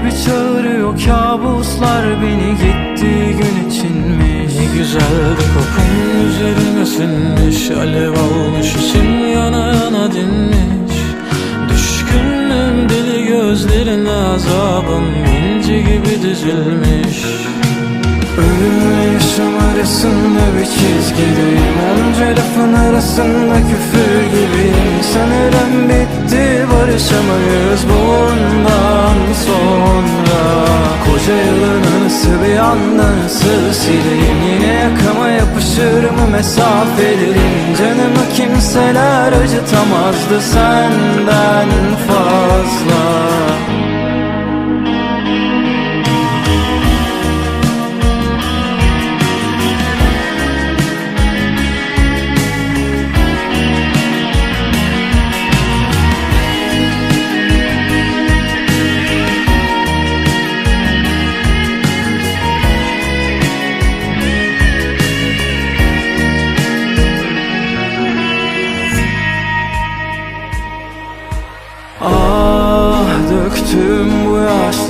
gibi çağırıyor kabuslar beni gittiği gün içinmiş. Ne güzeldi kokun üzerime sinmiş. Alev almış içim yana yana dinmiş. Düşkünüm deli gözlerine azabım inci gibi dizilmiş. Ölümle yaşam arasında bir çizgideyim. Onca lafın arasında küfür gibiyim. Sanırım bitti barışamayız. Bundan sonra Koca yılın ısı bir anda nasıl sileyim Yine yakama yapışır mı mesafelerin? Canımı kimseler acıtamazdı senden fazla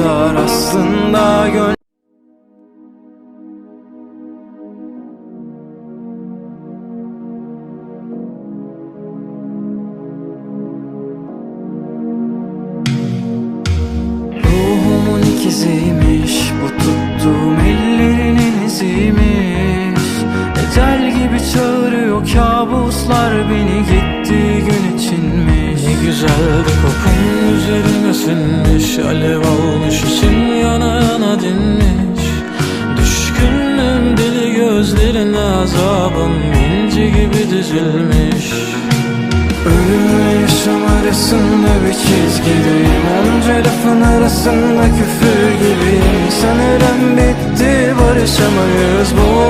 yaşlar aslında gönlüm. İkiziymiş Bu ellerinin iziymiş Ecel gibi çağırıyor kabuslar Beni gittiği gün içinmiş Ne güzeldi kokun üzerime sinmiş Alev almış içim yana yana dinmiş. Düşkünüm deli gözlerine azabım inci gibi dizilmiş. Ölümle yaşam arasında bir çizgideyim. Onca lafın arasında küfür gibiyim. Sanırım bitti barışamayız. Bundan